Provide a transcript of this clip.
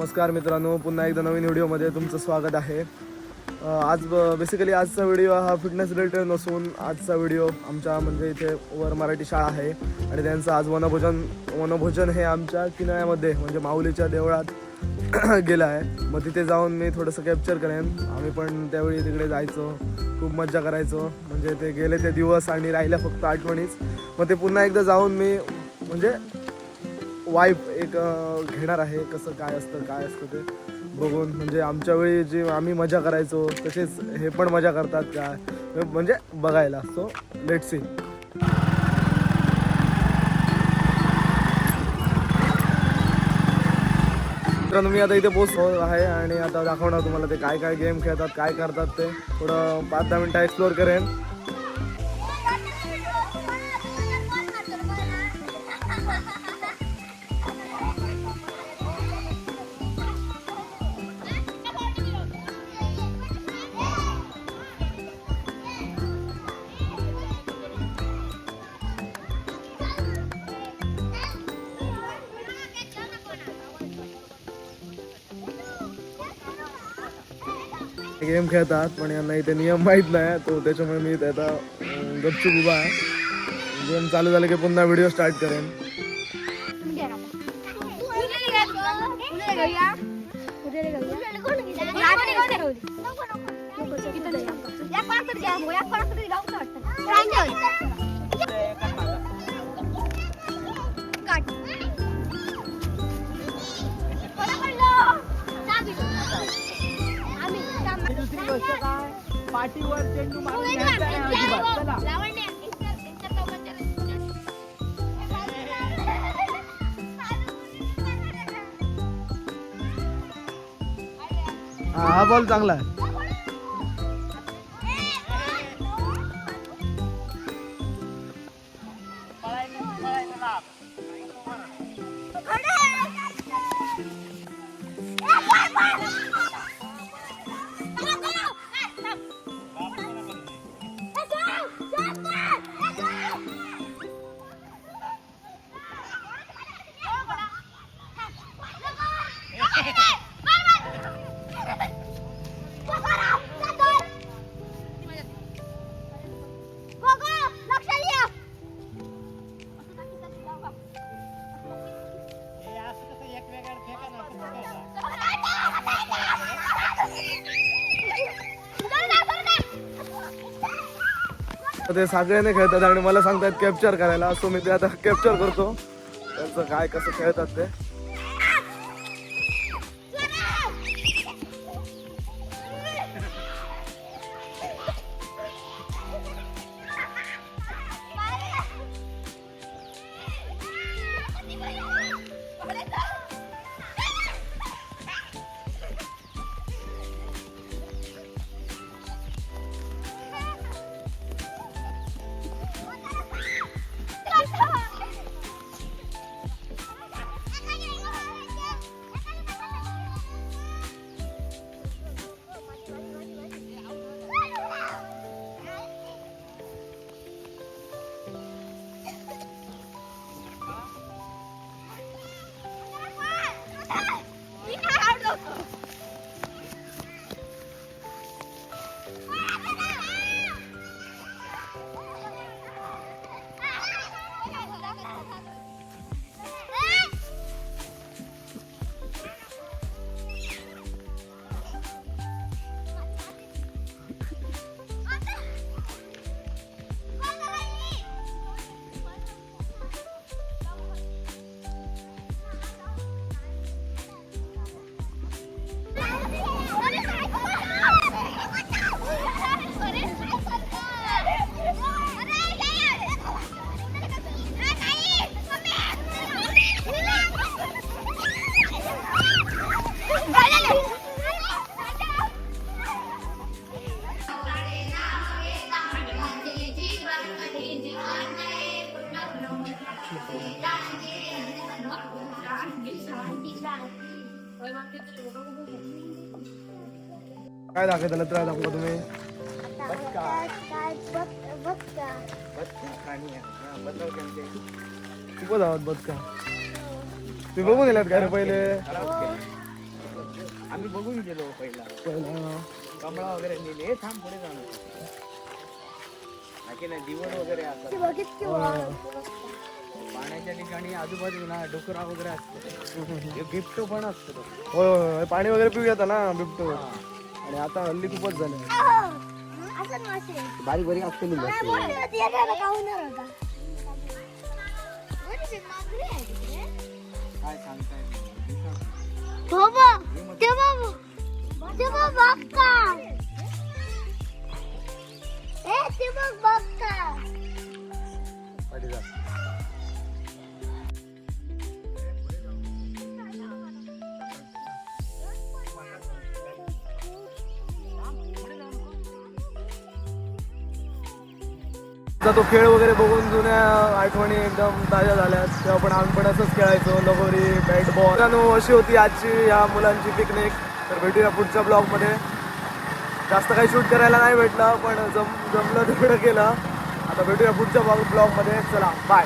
नमस्कार मित्रांनो पुन्हा एकदा नवीन व्हिडिओमध्ये तुमचं स्वागत आहे. आज बेसिकली आजचा व्हिडिओ हा फिटनेस रिलेटेड नसून आजचा व्हिडिओ आमच्या म्हणजे इथे वर मराठी शाळा आहे आणि त्यांचं आज वनभोजन वनभोजन हे आमच्या किनाऱ्यामध्ये म्हणजे माऊलीच्या देवळात गेलं आहे. मग तिथे जाऊन मी थोडंसं कॅप्चर करेन. आम्ही पण त्यावेळी तिकडे जायचो खूप मज्जा करायचो. म्हणजे ते गेले ते दिवस आणि राहिल्या फक्त आठवणीच. मग ते पुन्हा एकदा जाऊन मी म्हणजे वाईफ एक घेणार आहे कसं काय असतं काय असतं ते बघून. म्हणजे आमच्या वेळी जे आम्ही मजा करायचो तसेच हे पण मजा करतात काय म्हणजे बघायला. सो लेट सी मित्रांनो मी आता इथे पोहोचलो आहे आणि आता दाखवणार तुम्हाला ते काय काय गेम खेळतात काय करतात ते. थोडं पाच दहा मिनटं एक्सप्लोअर करेन. गेम खेळतात पण यांना इथे नियम माहीत नाही तो त्याच्यामुळे मी त्याचा आता गपचूप उभा आहे. गेम चालू झालं की पुन्हा व्हिडिओ स्टार्ट करेन. दुसरी गोष्ट काय? पाठीवर चेंडू मारून घ्यायचा नाही अजिबात. चला. हा हा बॉल चांगला. आहे तर ते सगळ्यांनी खेळतात आणि मला सांगतात कॅप्चर करायला. सो मी ते आता कॅप्चर करतो. त्यांचं काय कसं खेळतात ते. काय दाखवत आलं तर दाखवा तुम्ही? खूपच आवाज बघ का तुम्ही बघून गेलात काय रे पहिले? आम्ही बघून गेलो पहिला. पहिला. कमळा वगैरे नेले हे थांब पुढे जाणार. बाकी नाही दिवड वगैरे असतात. पाण्याच्या ठिकाणी आजूबाजूला डोकरा वगैरे असतो गिफ्ट पण असतो. होय होय होय. पाणी वगैरे पिऊ येतं ना बिबटो आणि आता हल्ली खूपच झालं. बारीक बारीक असते काय सांगताय? तो खेळ वगैरे बघून जुन्या आठवणी एकदम ताज्या झाल्या तेव्हा पण आम्ही पण असंच खेळायचो लगोरी बॅट बॉल अशी होती आजची ह्या मुलांची पिकनिक तर भेटूया पुढच्या ब्लॉगमध्ये जास्त काही शूट करायला नाही भेटलं पण जम जमलं तेवढं केलं. आता भेटूया पुढच्या ब्लॉगमध्ये चला बाय